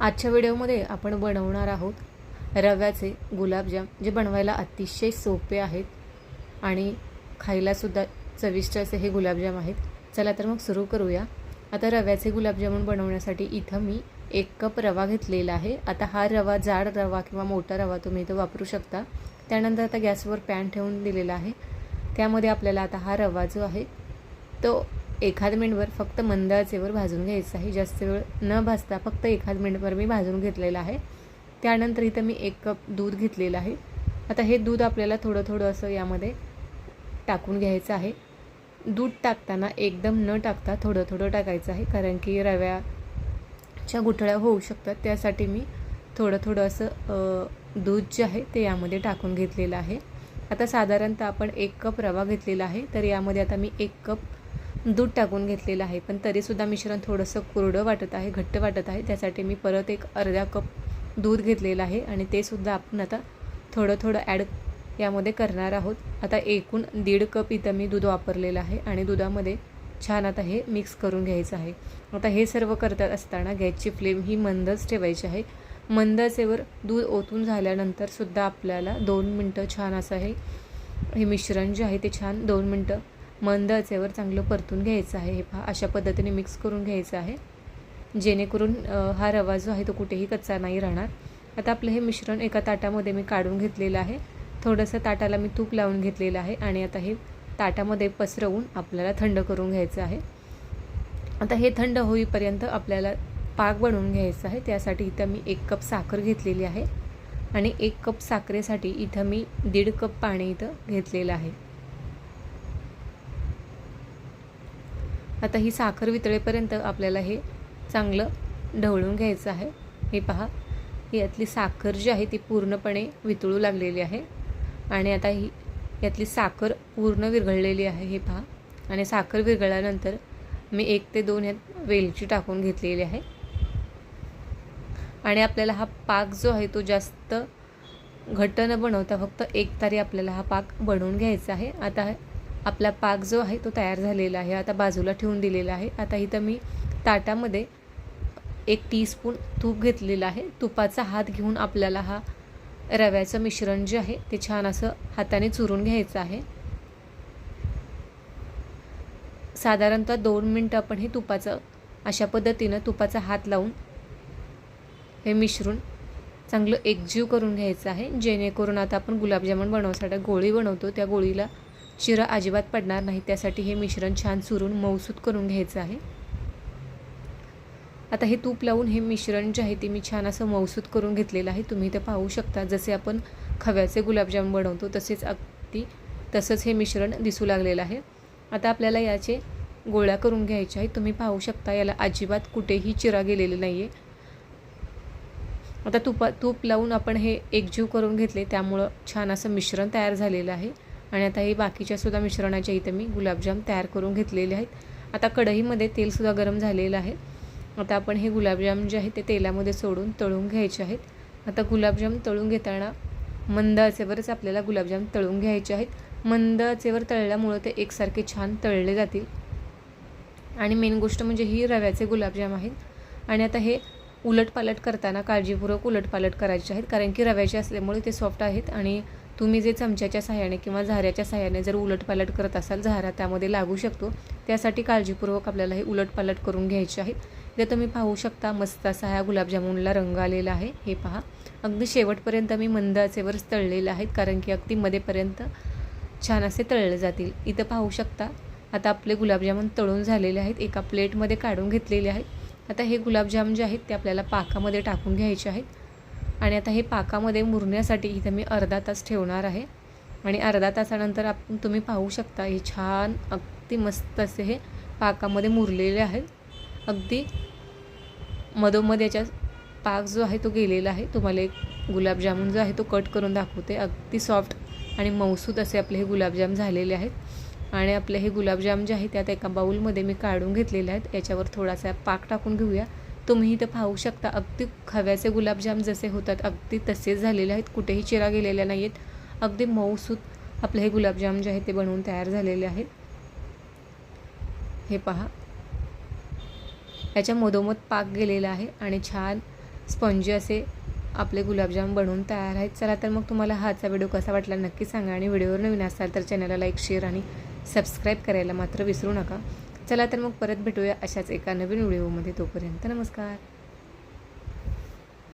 आजच्या व्हिडिओमध्ये आपण बनवणार आहोत रव्याचे गुलाबजाम जे बनवायला अतिशय सोपे आहेत आणि खायलासुद्धा चविष्ट असे हे गुलाबजाम आहेत. चला तर मग सुरू करूया. आता रव्याचे गुलाबजामुन बनवण्यासाठी इथं मी एक कप रवा घेतलेला आहे. आता हा रवा जाड रवा किंवा मोठा रवा तुम्ही इथं वापरू शकता. त्यानंतर आता गॅसवर पॅन ठेवून दिलेला आहे. त्यामध्ये आपल्याला आता हा रवा जो आहे तो एखाद मिनटभर फक्त मंद आचेवर भाजून घ्यायचं आहे. जास्त वेळ न भाजता फक्त एखाद मिनटभर मी भाजून घेतलेलं आहे. त्यानंतर इथं मी एक कप दूध घेतलेलं आहे. आता हे दूध आपल्याला थोडं थोडं असं यामध्ये टाकून घ्यायचं आहे. दूध टाकताना एकदम न टाकता थोडं थोडं टाकायचं आहे. कारण की रव्याच्या गुठळ्या होऊ शकतात. त्यासाठी मी थोडं थोडं असं दूध जे आहे ते यामध्ये टाकून घेतलेलं आहे. आता साधारणतः आपण एक कप रवा घेतलेला आहे. तर यामध्ये आता मी एक कप दूध टाकून घेतलेलं आहे. पण तरीसुद्धा मिश्रण थोडंसं कोरडं वाटत आहे घट्ट वाटत आहे. त्यासाठी मी परत एक अर्धा कप दूध घेतलेलं आहे आणि ते सुद्धा आपण आता थोडं थोडं ॲड यामध्ये करणार आहोत. आता एकूण दीड कप इथं मी दूध वापरलेलं आहे आणि दुधामध्ये छान आता हे मिक्स करून घ्यायचं आहे. आता हे सर्व करत असताना गॅसची फ्लेम ही मंदच ठेवायची आहे. मंद असेवर दूध ओतून झाल्यानंतर सुद्धा आपल्याला दोन मिनटं छान असं हे हे मिश्रण जे आहे ते छान दोन मिनटं मंद आचेवर चांगलं परतून घ्यायचं आहे. हे पहा अशा पद्धतीने मिक्स करून घ्यायचं आहे. जेणेकरून हा रवा जो आहे तो कुठेही कच्चा नाही राहणार. आता आपलं हे मिश्रण एका ताटामध्ये मी काढून घेतलेलं आहे. थोडंसं ताटाला मी तूप लावून घेतलेलं आहे आणि आता हे ताटामध्ये पसरवून आपल्याला थंड करून घ्यायचं आहे. आता हे थंड होईपर्यंत आपल्याला पाक बनवून घ्यायचा आहे. त्यासाठी इथं मी एक कप साखर घेतलेली आहे आणि एक कप साखरेसाठी इथं मी दीड कप पाणी इथं घेतलेलं आहे. आता ही साखर वितळेपर्यंत आपल्याला हे चांगलं ढवळून घ्यायचं आहे. हे पहा यातली साखर जी आहे ती पूर्णपणे वितळू लागलेली आहे आणि आता ही यातली साखर पूर्ण विरघळलेली आहे. हे पहा आणि साखर विरघळल्यानंतर मी एक ते दोन ह्यात वेलची टाकून घेतलेली आहे. आणि आपल्याला हा पाक जो आहे तो जास्त घट्ट न बनवता फक्त एक तारी आपल्याला हा पाक बनवून घ्यायचा आहे. आता आपला पाक जो आहे तो तयार झालेला आहे आता बाजूला ठेवून दिलेला आहे. आता इथं मी ताटामध्ये एक टीस्पून तूप घेतलेलं आहे. तुपाचा हात घेऊन आपल्याला हा रव्याचं मिश्रण जे आहे ते छान असं हाताने चुरून घ्यायचं आहे. साधारणतः दोन मिनटं आपण हे तुपाचं अशा पद्धतीनं तुपाचा हात लावून हे मिश्रण चांगलं एकजीव करून घ्यायचं आहे. जेणेकरून आता आपण गुलाबजामुन बनवण्यासाठी गोळी बनवतो त्या गोळीला शिरा अजिबात पडणार नाही त्यासाठी हे मिश्रण छान चुरून मऊसूत करून घ्यायचं आहे. आता हे तूप लावून हे मिश्रण जे आहे ते मी छान असं मऊसूत करून घेतलेलं आहे. तुम्ही ते पाहू शकता जसे आपण खव्याचे गुलाबजाम बनवतो तसेच अगदी तसंच हे मिश्रण दिसू लागलेलं आहे. आता आपल्याला याचे गोळ्या करून घ्यायचे आहे. तुम्ही पाहू शकता याला अजिबात कुठेही चिरा गेलेले नाही आहे आता तुपा तूप लावून आपण हे एकजीव करून घेतले त्यामुळं छान असं मिश्रण तयार झालेलं आहे. आणि आता हे बाकीच्या सुद्धा मिश्रणाच्या इथं मी गुलाबजाम तयार करून घेतलेले आहेत. आता कढईमध्ये तेलसुद्धा गरम झालेलं आहे. आता आपण हे गुलाबजाम जे आहे ते तेलामध्ये सोडून तळून घ्यायचे आहेत. आता गुलाबजाम तळून घेताना मंद आचेवरच आपल्याला गुलाबजाम तळून घ्यायचे आहेत. मंद आचेवर तळल्यामुळं ते एकसारखे छान तळले जातील. आणि मेन गोष्ट म्हणजे ही रव्याचे गुलाबजाम आहेत. आणि आता हे उलटपालट करताना काळजीपूर्वक उलटपालट करायचे आहेत. कारण की रव्याचे असल्यामुळे ते सॉफ्ट आहेत आणि तुम्ही जे चमच्याच्या सहाय्याने किंवा झाऱ्याच्या सहाय्याने जर उलटपालट करत असाल झारा त्यामध्ये लागू शकतो. त्यासाठी काळजीपूर्वक आपल्याला हे उलटपालट करून घ्यायचे आहेत जे तुम्ही पाहू शकता मस्त असा ह्या गुलाबजामुनला रंग आलेला आहे. हे पहा. अगदी शेवटपर्यंत मी मंद आचेवरच तळलेले आहेत कारण की अगदी मध्येपर्यंत छान असे तळले जातील. इथं पाहू शकता आता आपले गुलाबजामुन तळून झालेले आहेत. एका प्लेटमध्ये काढून घेतलेले आहेत. आता हे गुलाबजाम जे आहेत ते आपल्याला पाकामध्ये टाकून घ्यायचे आहेत. आणि आता हे पाकामध्ये मुरण्यासाठी इथं मी अर्धा तास ठेवणार आहे. आणि अर्धा तासानंतर आपण तुम्ही पाहू शकता हे छान अगदी मस्त असे हे पाकामध्ये मुरलेले आहेत. अगदी मधोमध याच्या पाक जो आहे तो गेलेला आहे. तुम्हाला एक गुलाबजामुन जो आहे तो कट करून दाखवते. अगदी सॉफ्ट आणि मौसूद असे आपले हे गुलाबजाम झालेले आहेत. आणि आपले हे गुलाबजाम जे आहे त्यात एका बाऊलमध्ये मी काढून घेतलेले आहेत. याच्यावर थोडासा पाक टाकून घेऊया. तुम्ही इथं पाहू शकता. अगदी खव्याचे गुलाबजाम जसे होतात अगदी तसेच झालेले आहेत. कुठेही चिरा गेलेल्या नाही आहेत अगदी मऊसूत आपले हे गुलाबजाम जे आहेत ते बनवून तयार झालेले आहेत. हे पहा. याच्या मधोमध पाक गेलेला आहे आणि छान स्पंजी असे आपले गुलाबजाम बनवून तयार आहेत. चला तर मग तुम्हाला हाचा व्हिडिओ कसा वाटला नक्की सांगा आणि व्हिडिओवर नवीन असाल तर चॅनलला लाईक शेअर आणि सबस्क्राईब करायला मात्र विसरू नका. चला तर मग परत भेटूया अशाच एका नवीन व्हिडिओमध्ये. तोपर्यंत नमस्कार.